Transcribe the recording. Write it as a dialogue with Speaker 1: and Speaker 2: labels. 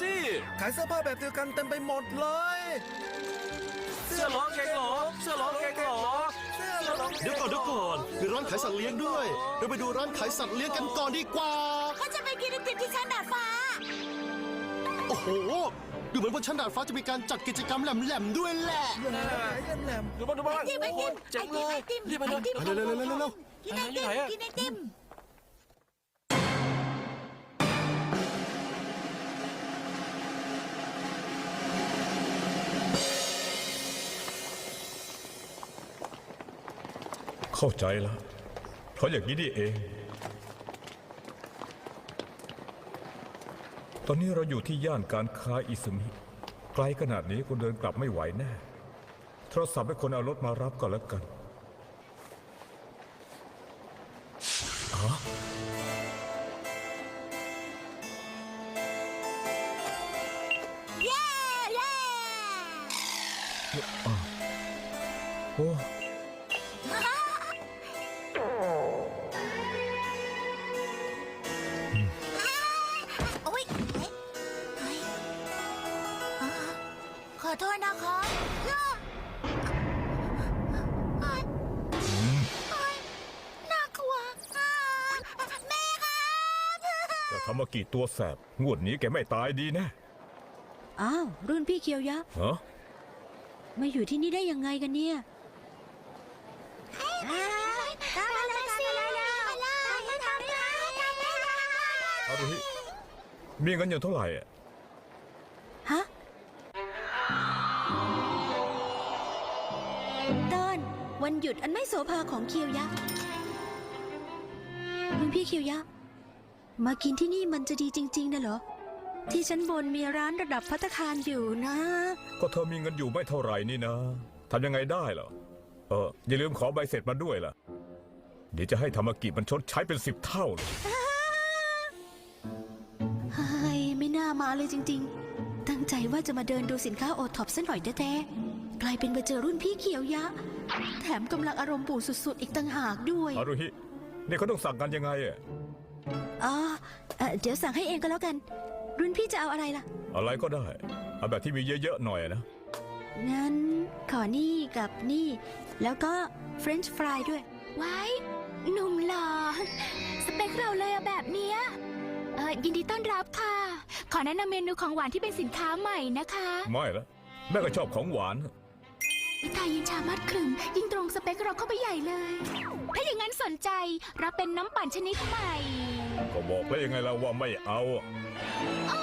Speaker 1: สิ
Speaker 2: ขายเสื้อผ้าแบบเดียวกันเต็มไปหมดเลย
Speaker 1: เสื้อล้อเกงหลอกเสื้อล้อเกงหลอก
Speaker 2: เสื้อล้อ
Speaker 3: เดี๋ยวก่อนเดี๋ยวก่อนมีร้านขายสัตว์เลี้ยงด้วย เราไปดูร้านขายสัตว์เลี้ยงกันก่อนดีกว่า
Speaker 4: ก็จะไปกินไอติมที่ชั้นดาดฟ้า
Speaker 3: โอ้โห ดูเหมือนบนชั้นดาดฟ้าจะมีการจัดกิจกรรมแหลมๆด้วยแหละ
Speaker 2: แหลมแหลม
Speaker 1: ดูบ้างดูบ้าง
Speaker 4: ไอติมไอ
Speaker 1: โอ้โห
Speaker 4: ติม
Speaker 1: เจ๋งเลย
Speaker 4: ไอติม
Speaker 1: รีบไปเลย
Speaker 4: ไอติม
Speaker 3: เร็วๆๆๆๆ
Speaker 4: กินไอติม
Speaker 1: ไหนอะ
Speaker 4: กินไอติม
Speaker 5: เข้าใจแล้ว เพราะอย่างนี้นี่เอง ตอนนี้เราอยู่ที่ย่านการค้าอิซุมิ ไกลขนาดนี้คุณเดินกลับไม่ไหวแน่โทรศัพท์ให้คนเอารถมารับก็แล้วกัน
Speaker 4: เย้เย้
Speaker 5: โอ้
Speaker 4: โทษนะคะย่าเอ้ยเอ้ยน่ากลัวอ่าแม่ครับ
Speaker 5: จะทำมากี่ตัวแสบ งวดนี้แกไม่ตายดีแน่
Speaker 6: อ้าวรุ่นพี่เคียวยักษ์
Speaker 5: ฮะ
Speaker 6: มาอยู่ที่นี่ได้ยังไงกันเนี่ย
Speaker 4: ตามมาเลยสิตามมาเลยตามมาเลย
Speaker 5: เอาดูที่มีเงินอยู่เท่าไหร่อะ
Speaker 6: วันหยุดอันไม่โสภาของเคียวยักษ์รุ่นพี่เคียวยักษ์มากินที่นี่มันจะดีจริงๆนะเหรอ ที่ชั้นบนมีร้านระดับพัตตาคารอยู่นะ
Speaker 5: ก็เธอมีเงินอยู่ไม่เท่าไหร่นี่นะทำยังไงได้เหรอเอออย่าลืมขอใบเสร็จมาด้วยล่ะ เดี๋ยวจะให้ธรรมกิจมันชดใช้เป็นสิบเท่าเลย
Speaker 6: เฮ้ยไม่น่ามาเลยจริง ๆ ตั้งใจว่าจะมาเดินดูสินค้าโอท็อปซะหน่อยแท้ๆ กลายเป็นมาเจอรุ่นพี่เขียวยะ แถมกำลังอารมณ์ปู่สุดๆ อีกต่างหากด้วย
Speaker 5: ฮารุฮินี่เขาต้องสั่งกันยังไงอะ
Speaker 6: อ๋อเอ่อเดี๋ยวสั่งให้เองก็แล้วกัน รุ่นพี่จะเอาอะไรล่ะ
Speaker 5: อะไรก็ได้เอาแบบที่มีเยอะๆหน่อยนะ
Speaker 6: งั้นขอนี่กับนี่ แล้วก็เฟรนช์ฟรายด้วย
Speaker 7: ไว้ หนุ่มหล่อสเปคเราเลยอะแบบเนี้ยเออยินดีต้อนรับค่ะ ขอแนะนำเมนูของหวานที่เป็นสินค้าใหม่นะคะ
Speaker 5: ไม่ละแม่ก็ชอบของหวาน
Speaker 7: วิทายินชามัดครึ่งยิ่งตรงสเปคเราเข้าไปใหญ่เลย ถ้าอย่างนั้นสนใจรับเป็นน้ำปั่นชนิดใหม่
Speaker 5: ก็บอกแล้วยังไงเราว่าไม่เอา
Speaker 7: โอ๊